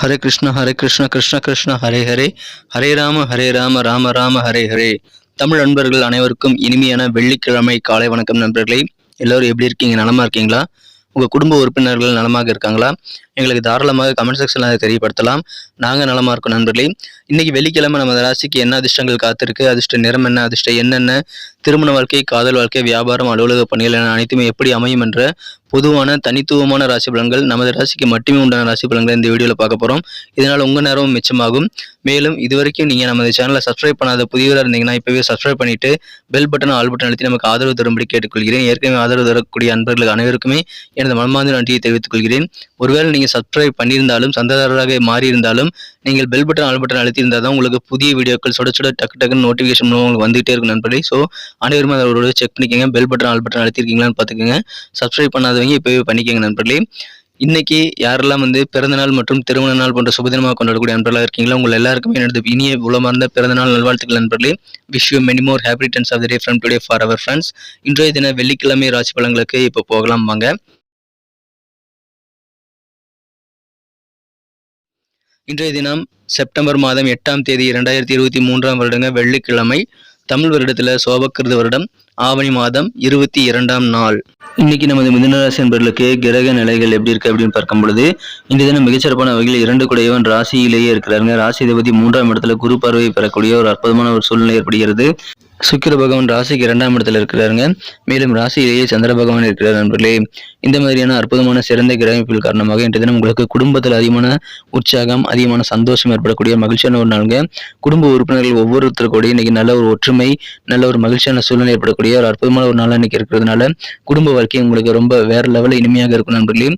ஹரே கிருஷ்ண ஹரே கிருஷ்ண கிருஷ்ண கிருஷ்ண ஹரே ஹரே. ஹரே ராம ஹரே ராம ராம ராம ஹரே ஹரே. தமிழ் நண்பர்கள் அனைவருக்கும் இனிமையான வெள்ளிக்கிழமை காலை வணக்கம் நண்பர்களே. எல்லோரும் எப்படி இருக்கீங்க? நலமா இருக்கீங்களா? உங்க குடும்ப உறுப்பினர்கள் நலமாக இருக்காங்களா? எங்களுக்கு தாராளமாக கமெண்ட் செக்ஷனில் அதை தெரியப்படுத்தலாம் நாங்கள் நலமாக இருக்கோம் நண்பர்களே. இன்றைக்கி வெள்ளிக்கிழமை நமது ராசிக்கு என்ன அதிர்ஷ்டங்கள் காத்திருக்கு? அதிர்ஷ்ட நிறம் என்ன? அதிர்ஷ்டம் என்னென்ன திருமண வாழ்க்கை காதல் வாழ்க்கை வியாபாரம் அலுவலக பணிகள் என அனைத்துமே எப்படி அமையும் என்ற பொதுவான தனித்துவமான ராசி பலன்கள் நமது ராசிக்கு மட்டுமே உண்டான ராசி பலன்களை இந்த வீடியோவில் பார்க்க போகிறோம் இதனால் உங்கள் நேரமும் மிச்சமாகும். மேலும் இதுவரைக்கும் நீங்கள் நமது சேனலை சப்ஸ்கிரைப் பண்ணாத புதியவராக இருந்தீங்கன்னா இப்போவே சப்ஸ்கிரைப் பண்ணிவிட்டு பெல் பட்டன் ஆல் பட்டன் அழுத்தி நமக்கு ஆதரவு தரும்படி கேட்டுக்கொள்கிறேன். ஏற்கனவே ஆதரவு தரக்கூடிய அன்பர்களுக்கு அனைவருக்குமே எனது மனமார்ந்த நன்றியை தெரிவித்துக் கொள்கிறேன் ஒருவேளை நீங்கள் சப்ஸ்கிரைப் பண்ணியிருந்தாலும் சந்தாதாரராக மாறியிருந்தாலும் நீங்கள் பெல் பட்டன் ஆல் பட்டன் அழுத்தியிருந்தால் தான் உங்களுக்கு புதிய வீடியோக்கள் சுட சுட டக்கு டக்குன்னு நோட்டிஃபிகேஷன் மூலம் உங்களுக்கு வந்துகிட்டே இருக்கும் நண்பர்களே. ஸோ அனைவருமே அதோட செக் பண்ணிக்கோங்க. பெல் பட்டன் ஆல் பட்டன் அழுத்திருக்கீங்களான்னு பார்த்துக்கோங்க. சப்ஸ்கிரைப் பண்ணாதவங்க இப்போவே பண்ணிக்கோங்க நண்பர்களே. இன்னைக்கு யாரெல்லாம் வந்து பிறந்தநாள் மற்றும் திருமண நாள் போன்ற சுபதினமாக கொண்டாடக்கூடிய நண்பர்களாக இருக்கீங்களா உங்கள் எல்லாருக்குமே எனது இனிய உலமார்ந்த பிறந்தநாள் நல்வாழ்த்துக்கள் நண்பர்களே. Wish you many more happy returns of the day from today for our friends இன்றைய தின வெள்ளிக்கிழமை ராசி பழங்களுக்கு இப்போ போகலாம் வாங்க. இன்றைய தினம் செப்டம்பர் மாதம் எட்டாம் தேதி இரண்டாயிரத்தி இருபத்தி மூன்றாம் வருடங்க வெள்ளிக்கிழமை தமிழ் வருடத்தில் சோபக்கிருத வருடம் ஆவணி மாதம் இருபத்தி இரண்டாம் நாள். இன்னைக்கு நமது மிதுனராசி என்பர்களுக்கு கிரக நிலைகள் எப்படி இருக்கு அப்படின்னு பார்க்கும் பொழுது இந்த தினம் மிகச்சிறப்பான வகையில் இரண்டு குடையவன் ராசியிலேயே இருக்கிறாருங்க. ராசி தேவதி மூன்றாம் இடத்துல குரு பார்வை பெறக்கூடிய ஒரு அற்புதமான ஒரு சூழ்நிலை ஏற்படுகிறது. சுக்கிர பகவான் ராசிக்கு இரண்டாம் இடத்துல இருக்கிறாருங்க. மேலும் ராசியிலேயே சந்திர பகவான் இருக்கிறார் நண்பர்களே. இந்த மாதிரியான அற்புதமான சிறந்த கிரகமைப்புகள் காரணமாக இன்றைய தினம் உங்களுக்கு குடும்பத்தில் அதிகமான உற்சாகம் அதிகமான சந்தோஷம் ஏற்படக்கூடிய மகிழ்ச்சியான ஒரு நாளுங்க. குடும்ப உறுப்பினர்கள் ஒவ்வொருத்தருக்கூட இன்னைக்கு நல்ல ஒரு ஒற்றுமை நல்ல ஒரு மகிழ்ச்சியான சூழ்நிலை ஏற்படக்கூடிய ஒரு அற்புதமான ஒரு நாளாக இன்னைக்கு இருக்கிறதுனால குடும்ப வாழ்க்கை உங்களுக்கு ரொம்ப வேற லெவலில் இனிமையாக இருக்கும் நண்பர்களே.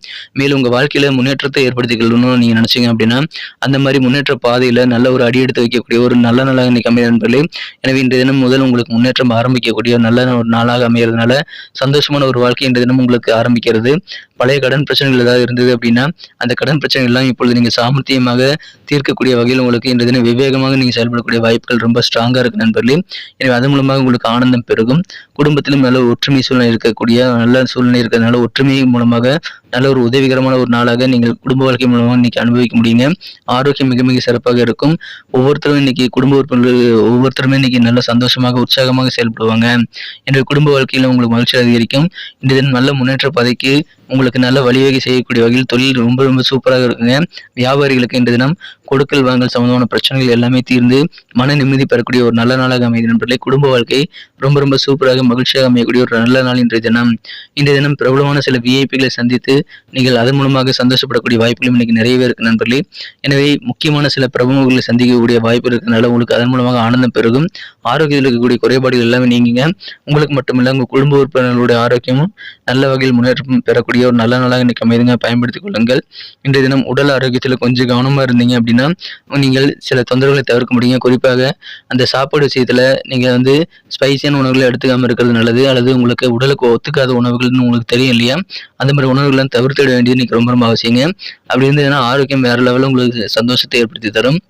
மேலும் உங்கள் வாழ்க்கையில முன்னேற்றத்தை ஏற்படுத்திக்கணும்னு நீங்க நினைச்சீங்க அப்படின்னா அந்த மாதிரி முன்னேற்ற பாதையில் நல்ல ஒரு அடி எடுத்து வைக்கக்கூடிய ஒரு நல்ல நாளாக இன்னைக்கு அமைய நண்பர்களே. எனவே இன்றைய தினம் முதல் உங்களுக்கு முன்னேற்றம் ஆரம்பிக்கக்கூடிய நல்ல ஒரு நாளாக அமையறதுனால சந்தோஷமான ஒரு வாழ்க்கை இந்த தினம் உங்களுக்கு ஆரம்பிக்கிறது. பழைய கடன் பிரச்சனைகள் ஏதாவது இருந்தது அப்படின்னா அந்த கடன் பிரச்சனைகள்லாம் இப்பொழுது நீங்கள் சாமர்த்தியமாக தீர்க்கக்கூடிய வகையில் உங்களுக்கு இன்றைய தினம் விவேகமாக நீங்கள் செயல்படக்கூடிய வாய்ப்புகள் ரொம்ப ஸ்ட்ராங்காக இருக்குது நண்பர்களே. எனவே அதன் மூலமாக உங்களுக்கு ஆனந்தம் பெருகும். குடும்பத்திலும் நல்ல ஒற்றுமை சூழ்நிலை இருக்கக்கூடிய நல்ல சூழ்நிலை இருக்கிறதுனால ஒற்றுமை மூலமாக நல்ல ஒரு உதவிகரமான ஒரு நாளாக நீங்கள் குடும்ப வாழ்க்கை மூலமாக இன்னைக்கு அனுபவிக்க முடியுங்க. ஆரோக்கியம் மிக மிக சிறப்பாக இருக்கும். ஒவ்வொருத்தரும் இன்னைக்கு குடும்ப உறுப்பினர்கள் ஒவ்வொருத்தருமே இன்னைக்கு நல்ல சந்தோஷமாக உற்சாகமாக செயல்படுவாங்க. என்ற குடும்ப வாழ்க்கையில் உங்களுக்கு மகிழ்ச்சி அதிகரிக்கும். இந்த தினம் நல்ல முன்னேற்ற பாதைக்கு உங்களுக்கு நல்ல வழிவகை செய்யக்கூடிய வகையில் தொழில் ரொம்ப ரொம்ப சூப்பராக இருக்குங்க. வியாபாரிகளுக்கு இன்று தினம் கொடுக்கல் வாங்கல் சம்பந்தமான பிரச்சனைகள் எல்லாமே தீர்ந்து மன நிம்மதி பெறக்கூடிய ஒரு நல்ல நாளாக அமைதி நண்பர்களே. குடும்ப வாழ்க்கை ரொம்ப ரொம்ப சூப்பராக மகிழ்ச்சியாக அமையக்கூடிய ஒரு நல்ல நாள் இன்றைய தினம். இந்த தினம் பிரபலமான சில விஐபிகளை சந்தித்து நீங்கள் அதன் மூலமாக சந்தோஷப்படக்கூடிய வாய்ப்புகளும் இன்னைக்கு நிறையவே இருக்கு நண்பர்களே. எனவே முக்கியமான சில பிரபலங்களை சந்திக்கக்கூடிய வாய்ப்பு இருக்கிறதுனால உங்களுக்கு அதன் மூலமாக ஆனந்தம் பெருகும். ஆரோக்கியத்தில் இருக்கக்கூடிய குறைபாடுகள் எல்லாமே நீங்கிங்க. உங்களுக்கு மட்டுமில்ல உங்கள் குடும்ப உறுப்பினர்களுடைய ஆரோக்கியமும் நல்ல வகையில் முன்னேற்றம் பெறக்கூடிய ஒரு நல்ல நாளாக இன்னைக்கு அமைதுங்க. பயன்படுத்திக் கொள்ளுங்கள். இன்றைய தினம் உடல் ஆரோக்கியத்தில் கொஞ்சம் கவனமா இருந்தீங்க அப்படின்னு நீங்கள் சில தொந்தரவுகளை தவிர்க்க முடியுங்க. குறிப்பாக அந்த சாப்பாடு விஷயத்தில் நீங்கள் வந்து ஸ்பைசியான உணவுகளை எடுத்துக்காமல் இருக்கிறது நல்லது அல்லது உங்களுக்கு உடலுக்கு ஒத்துக்காத உணவுகள்னு உங்களுக்கு தெரியும் இல்லையா? அந்த மாதிரி உணவுகள்லாம் தவிர்த்திட வேண்டியது நீங்கள் ரொம்ப ரொம்ப அவசியங்க. அப்படி இருந்ததுன்னா ஆரோக்கியம் வேறு லெவலில் உங்களுக்கு சந்தோஷத்தை ஏற்படுத்தி தரும்.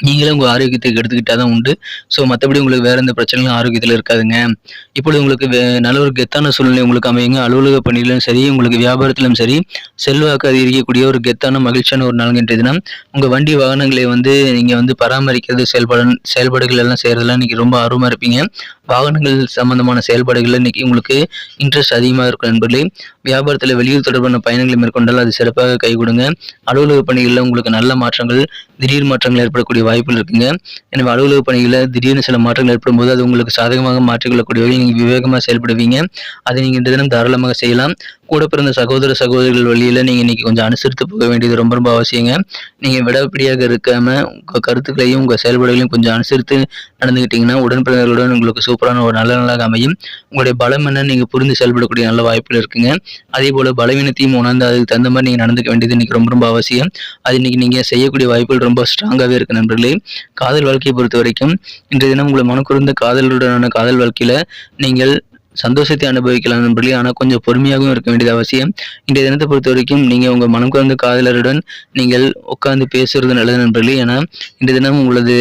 நீங்களே உங்கள் ஆரோக்கியத்தை எடுத்துக்கிட்டால் தான் உண்டு. ஸோ மற்றபடி உங்களுக்கு வேறு எந்த பிரச்சனைகளும் ஆரோக்கியத்தில் இருக்காதுங்க. இப்பொழுது உங்களுக்கு வே- நல்ல ஒரு கெத்தான சூழ்நிலை உங்களுக்கு அமையுங்க. அலுவலக பணியிலும் சரி உங்களுக்கு வியாபாரத்திலும் சரி செல்வாக்கு அதிகரிக்கக்கூடிய ஒரு கெத்தான மகிழ்ச்சியான ஒரு நாளுங்க தினம். உங்கள் வண்டி வாகனங்களை வந்து நீங்கள் வந்து பராமரிக்கிறது செயல்பட செயல்பாடுகள் எல்லாம் செய்கிறதுலாம் இன்னைக்கு ரொம்ப ஆர்வமாக இருப்பீங்க. வாகனங்கள் சம்பந்தமான செயல்பாடுகளில் இன்றைக்கி உங்களுக்கு இன்ட்ரெஸ்ட் அதிகமாக இருக்கும் நண்பர்களே. வியாபாரத்தில் வெளியூர் தொடர்பான பயணங்களை மேற்கொண்டால் அது சிறப்பாக கை கொடுங்க. அலுவலக பணிகளில் உங்களுக்கு நல்ல மாற்றங்கள் திடீர் மாற்றங்கள் ஏற்படக்கூடிய வாய்ப்புகள் இருக்குங்க. எனவே அலுவலக பணிகளில் திடீர்னு சில மாற்றங்கள் ஏற்படும் போது அது உங்களுக்கு சாதகமாக மாற்றிக்கொள்ளக்கூடிய வகையில் நீங்கள் விவேகமாக செயல்படுவீங்க. அதை நீங்கள் இன்று தினம் தாராளமாக செய்யலாம். கூட பிறந்த சகோதர சகோதரிகள் வழியில் நீங்கள் இன்றைக்கி கொஞ்சம் அனுசரித்து போக வேண்டியது ரொம்ப ரொம்ப அவசியங்க. நீங்கள் விடப்படியாக இருக்காமல் உங்கள் கருத்துக்களையும் உங்கள் செயல்பாடுகளையும் கொஞ்சம் அனுசரித்து நடந்துக்கிட்டிங்கன்னா உடன்பிறந்தவர்களுடன் உங்களுக்கு சூப்பரான ஒரு நல்ல நாளாக அமையும். உங்களுடைய பலம் என்ன? நீங்கள் புரிந்து செயல்படக்கூடிய நல்ல வாய்ப்புகள் இருக்குங்க. அதே போல் பலவீனத்தையும் உணர்ந்து அதுக்கு தகுந்த மாதிரி நீங்கள் நடந்துக்க வேண்டியது இன்றைக்கி ரொம்ப ரொம்ப அவசியம். அது இன்னைக்கு நீங்கள் செய்யக்கூடிய வாய்ப்புகள் ரொம்ப ஸ்ட்ராங்காகவே இருக்குது நண்பர்களே. காதல் வாழ்க்கையை பொறுத்த வரைக்கும் இன்றைய தினம் உங்களை மனக்குறந்த காதலுடனான காதல் வாழ்க்கையில் நீங்கள் சந்தோஷத்தை அனுபவிக்கலாம் நண்பர்களே ஆனால் கொஞ்சம் பொறுமையாகவும் இருக்க வேண்டியது அவசியம். இன்றைய தினத்தை பொறுத்த வரைக்கும் நீங்கள் உங்கள் மனம் குறைந்த காதலருடன் நீங்கள் உட்காந்து பேசுறது நல்லது நண்பர்களே. ஏன்னா இன்றைய தினம் உங்களது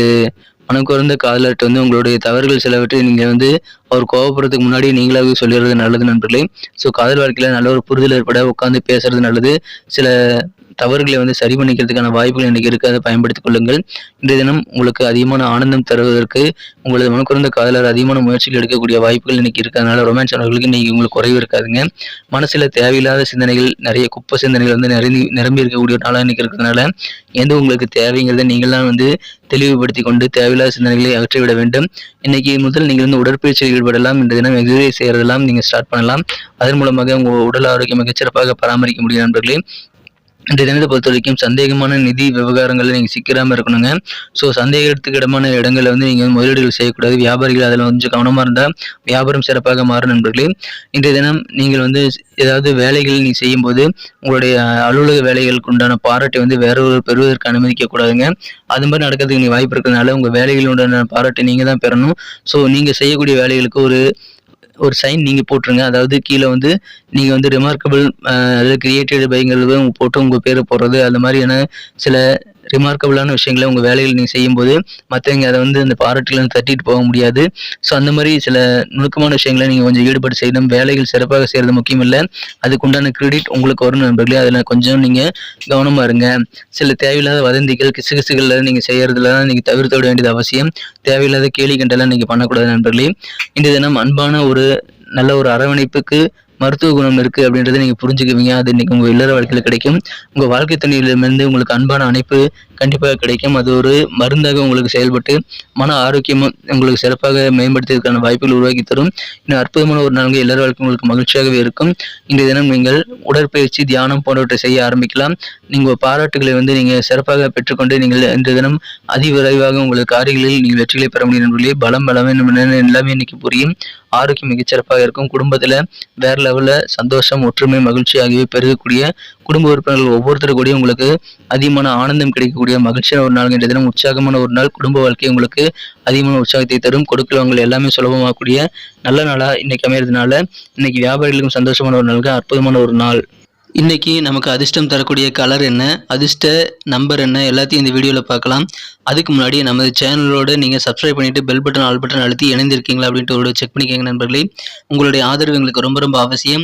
மனம் குறைந்த காதலர்கிட்ட வந்து உங்களுடைய தவறுகள் சிலவற்றை நீங்கள் வந்து அவர் கோவப்படுறதுக்கு முன்னாடி நீங்களாகவே சொல்லிடுறது நல்லது நண்பர்களே. ஸோ காதல் வாழ்க்கையில் நல்ல ஒரு புரிதல் ஏற்பட உட்காந்து பேசுறது நல்லது. சில தவறுகளை வந்து சரி பண்ணிக்கிறதுக்கான வாய்ப்புகள் இன்னைக்கு இருக்கு. அதை பயன்படுத்திக் கொள்ளுங்கள். இன்றைய தினம் உங்களுக்கு அதிகமான ஆனந்தம் தருவதற்கு உங்களது மனக்குறந்த காதலர் அதிகமான முயற்சிகள் எடுக்கக்கூடிய வாய்ப்புகள் இன்னைக்கு இருக்கிறதுனால ரொமான்ஸ் ஆனவர்களுக்கு இன்னைக்கு உங்களுக்கு குறைவு இருக்காதுங்க. மனசுல தேவையில்லாத சிந்தனைகள் நிறைய குப்பை சிந்தனைகள் வந்து நிரம்பி நிரம்பி இருக்கக்கூடிய நாளாக இன்னைக்கு இருக்கிறதுனால எந்த உங்களுக்கு தேவைங்கிறத நீங்களாம் வந்து தெளிவுபடுத்தி கொண்டு தேவையில்லாத சிந்தனைகளை அகற்றிவிட வேண்டும். இன்னைக்கு முதல் நீங்கள் வந்து உடற்பயிற்சியில் ஈடுபடலாம். இந்த தினம் எக்ஸசைஸ் செய்யறதெல்லாம் நீங்க ஸ்டார்ட் பண்ணலாம். அதன் மூலமாக உங்க உடல் ஆரோக்கியம் மிகச்சிறப்பாக பராமரிக்க முடியும் நண்பர்களே. இந்த தினத்தை பொறுத்த வரைக்கும் சந்தேகமான நிதி விவகாரங்களில் நீங்கள் சிக்கிறாம இருக்கணுங்க. ஸோ சந்தேகத்துக்கு இடமான இடங்களில் வந்து நீங்கள் முதலீடுகள் செய்யக்கூடாது. வியாபாரிகள் அதில் கொஞ்சம் கவனமாக இருந்தால் வியாபாரம் சிறப்பாக மாறும் நண்பர்களே. இன்றைய தினம் நீங்கள் வந்து ஏதாவது வேலைகள் நீ செய்யும்போது உங்களுடைய அலுவலக வேலைகளுக்கு உண்டான பாராட்டை வந்து வேற ஒரு பெறுவதற்கு அனுமதிக்க கூடாதுங்க. அது மாதிரி நடக்கிறதுக்கு நீ வாய்ப்பு இருக்கிறதுனால உங்கள் வேலைகள் உண்டான பாராட்டை நீங்கள் தான் பெறணும். ஸோ நீங்கள் செய்யக்கூடிய வேலைகளுக்கு ஒரு ஒரு சைன் நீங்கள் போட்டுருங்க. அதாவது கீழே வந்து நீங்கள் வந்து ரிமார்க்கபிள் அதாவது கிரியேட்டட் பைங்கிறது போட்டு உங்கள் பேரை போடுறது அந்த மாதிரியான சில ரிமார்க்கபிளான விஷயங்களை உங்கள் வேலைகள் நீங்கள் செய்யும்போது மற்றவங்க அதை வந்து அந்த பாராட்டுகளை தட்டிட்டு போக முடியாது. ஸோ அந்த மாதிரி சில நுணுக்கமான விஷயங்களை நீங்கள் கொஞ்சம் ஈடுபட்டு செய்யணும். வேலைகள் சிறப்பாக செய்கிறது முக்கியம் இல்லை. அதுக்குண்டான கிரெடிட் உங்களுக்கு வரும் நண்பர்களே. அதில் கொஞ்சம் நீங்கள் கவனமாக இருங்க. சில தேவையில்லாத வதந்திகள் கிசுகிசுகளில் நீங்கள் செய்கிறதுல தான் நீங்கள் தவிர்த்து விட வேண்டியது அவசியம். தேவையில்லாத கேலி கண்டெல்லாம் நீங்கள் பண்ணக்கூடாது நண்பர்களே. இந்த தினம் அன்பான ஒரு நல்ல ஒரு அரவணைப்புக்கு மருத்துவ குணம் இருக்கு அப்படின்றத நீங்க புரிஞ்சுக்குவீங்க. அது இன்னைக்கு உங்க இல்லற வாழ்க்கையில கிடைக்கும். உங்க வாழ்க்கை துணையிலிருந்து உங்களுக்கு அன்பான அணைப்பு கண்டிப்பாக கிடைக்கும். அது ஒரு மருந்தாக உங்களுக்கு செயல்பட்டு மன ஆரோக்கியமும் உங்களுக்கு சிறப்பாக மேம்படுத்துவதற்கான வாய்ப்புகள் உருவாக்கி தரும். இன்னும் அற்புதமான ஒரு நான்கு இல்லற வாழ்க்கை உங்களுக்கு மகிழ்ச்சியாகவே இருக்கும். இன்றைய தினம் நீங்கள் உடற்பயிற்சி தியானம் போன்றவற்றை செய்ய ஆரம்பிக்கலாம். நீங்கள் பாராட்டுகளை வந்து நீங்கள் சிறப்பாக பெற்றுக்கொண்டு நீங்கள் இன்றைய தினம் அதிவிரைவாக உங்களது காரியங்களில் நீங்கள் வெற்றிகளை பெற முடியும் என்பதிலே பலம் பலமே எல்லாமே இன்னைக்கு புரியும். ஆரோக்கியம் மிகச்சிறப்பாக இருக்கும். குடும்பத்தில் வேற லெவலில் சந்தோஷம் ஒற்றுமை மகிழ்ச்சி ஆகியவை பெருகக்கூடிய குடும்ப உறுப்பினர்கள் ஒவ்வொருத்தர் கூடயும் உங்களுக்கு அதிகமான ஆனந்தம் கிடைக்கக்கூடிய மகிழ்ச்சியான ஒரு நாள். என்ற தினம் உற்சாகமான ஒரு நாள். குடும்ப வாழ்க்கை உங்களுக்கு அதிகமான உற்சாகத்தை தரும். கொடுக்கலவங்கள் எல்லாமே சுலபமாகக்கூடிய நல்ல நாளாக இன்னைக்கு அமையிறதுனால இன்னைக்கு வியாபாரிகளுக்கும் சந்தோஷமான ஒரு நாளுக்கு அற்புதமான ஒரு நாள். இன்னைக்கு நமக்கு அதிர்ஷ்டம் தரக்கூடிய கலர் என்ன அதிர்ஷ்ட நம்பர் என்ன எல்லாத்தையும் இந்த வீடியோவில் பார்க்கலாம். அதுக்கு முன்னாடி நமது சேனலோடு நீங்கள் சப்ஸ்கிரைப் பண்ணிட்டு பெல் பட்டன் ஆல் பட்டன் அழுத்தி இணைந்திருக்கீங்களா அப்படின்ட்டு ஒரு செக் பண்ணிக்கோங்க நண்பர்களே. உங்களுடைய ஆதரவு எங்களுக்கு ரொம்ப ரொம்ப அவசியம்.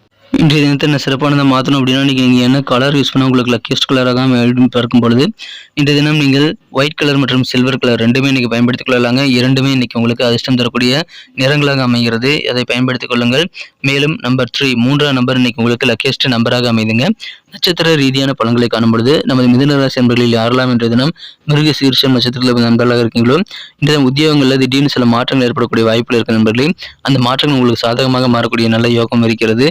இன்றைய தினத்தை நான் சிறப்பானதை மாற்றணும் அப்படின்னா நீங்கள் நீங்கள் என்ன கலர் யூஸ் பண்ணால் உங்களுக்கு லக்கியஸ்ட் கலராக பார்க்கும் பொழுது இன்றைய தினம் நீங்கள் ஒயிட் கலர் மற்றும் சில்வர் கலர் ரெண்டுமே இன்றைக்கி பயன்படுத்திக் கொள்ளலாங்க. இரண்டுமே இன்றைக்கி உங்களுக்கு அதிர்ஷ்டம் தரக்கூடிய நிறங்களாக அமைகிறது. அதை பயன்படுத்திக் கொள்ளுங்கள். மேலும் நம்பர் த்ரீ மூன்றாம் நம்பர் இன்றைக்கி உங்களுக்கு லக்கியஸ்ட் நம்பராக அமைதுங்க. நட்சத்திர ரீதியான பலன்களை காணும் பொழுது நமது மிதுனராசி நண்பர்களில் யாரெல்லாம் என்ற தினம் மிருக சீர்ஷம் நட்சத்திரத்தில் நண்பர்களாக இருக்கீங்களோ இந்த உத்தியோகங்களில் திடீர்னு சில மாற்றங்கள் ஏற்படக்கூடிய வாய்ப்புகள் இருக்க நண்பர்களே. அந்த மாற்றங்கள் உங்களுக்கு சாதகமாக மாறக்கூடிய நல்ல யோகம் இருக்கிறது.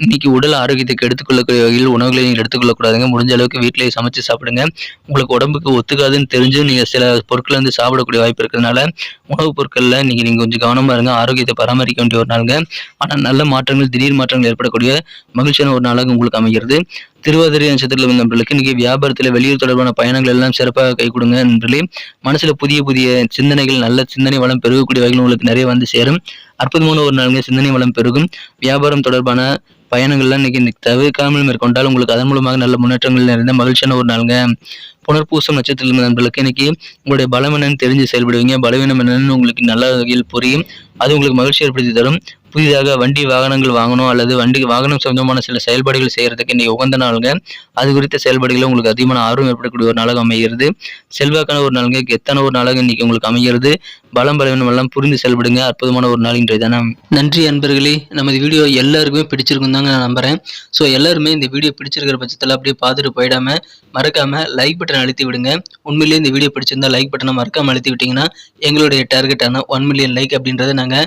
இன்னைக்கு உடல் ஆரோக்கியத்துக்கு எடுத்துக்கொள்ளக்கூடிய வகையில் உணவுகளை நீங்கள் எடுத்துக்கொள்ளக்கூடாதுங்க. முடிஞ்ச அளவுக்கு வீட்டிலேயே சமைச்சு சாப்பிடுங்க. உங்களுக்கு உடம்புக்கு ஒத்துக்காதுன்னு தெரிஞ்சு நீங்கள் சில பொருட்களை வந்து சாப்பிடக்கூடிய வாய்ப்பு இருக்கிறதுனால உணவுப் பொருட்களில் நீங்கள் நீங்கள் கொஞ்சம் கவனமாக இருங்க. ஆரோக்கியத்தை பராமரிக்க வேண்டிய ஒரு நாளுங்க. ஆனால் நல்ல மாற்றங்கள் திடீர் மாற்றங்கள் ஏற்படக்கூடிய மகிழ்ச்சியான ஒரு நாளாக உங்களுக்கு அமைகிறது. திருவாதிரை நட்சத்திரத்தில் வந்த நண்பர்களுக்கு இன்னைக்கு வியாபாரத்தில் வெளியூர் தொடர்பான பயணங்கள் எல்லாம் சிறப்பாக கை கொடுங்க நண்பர்களே. மனசுல புதிய புதிய சிந்தனைகள் நல்ல சிந்தனை வளம் பெருகக்கூடிய வகையில் உங்களுக்கு நிறைய வந்து சேரும். அற்புதமான ஒரு நாளுங்க சிந்தனை வளம் பெருகும். வியாபாரம் தொடர்பான பயணங்கள்லாம் இன்னைக்கு இன்னைக்கு தவிர்க்காமல் மேற்கொண்டால் உங்களுக்கு அதன் மூலமாக நல்ல முன்னேற்றங்கள் நிறைந்த மகிழ்ச்சியான ஒரு நாளுங்க. புனர்பூசம் நட்சத்திரத்தில் நண்பர்களுக்கு இன்னைக்கு உங்களுடைய பலம் என்னன்னு தெரிஞ்சு செயல்படுவீங்க. பலவீனம் என்னன்னு உங்களுக்கு நல்ல வகையில் புரியும். அது உங்களுக்கு மகிழ்ச்சி ஏற்படுத்தி தரும். புதிதாக வண்டி வாகனங்கள் வாங்கணும் அல்லது வண்டி வாகனம் சொந்தமான சில செயல்பாடுகள் செய்யறதுக்கு இன்னைக்கு உகந்த நாளுங்க. அது குறித்த செயல்பாடுகளில் உங்களுக்கு அதிகமான ஆர்வம் ஏற்படக்கூடிய ஒரு நாளாக அமைகிறது. செல்வாக்கான ஒரு நாளுங்க கெத்தான ஒரு நாளாக இன்னைக்கு உங்களுக்கு அமைகிறது. பலம் பலவீனம் எல்லாம் புரிந்து செயல்படுங்க. அற்புதமான ஒரு நாள் இன்றைய தினம். நன்றி அன்பர்களே. நமது வீடியோ எல்லாருக்குமே பிடிச்சிருக்கும் தாங்க நான் நம்புறேன். ஸோ எல்லாருமே இந்த வீடியோ பிடிச்சிருக்கிற பட்சத்தில் அப்படியே பார்த்துட்டு போயிடாம மறக்காம லைக் பட்டன் அழுத்தி விடுங்க. உண்மையிலேயே இந்த வீடியோ பிடிச்சிருந்தா லைக் பட்டனை மறக்காம அழுத்தி விட்டீங்கன்னா எங்களுடைய டார்கெட்டான ஒன் மில்லியன் லைக் அப்படின்றத நாங்கள்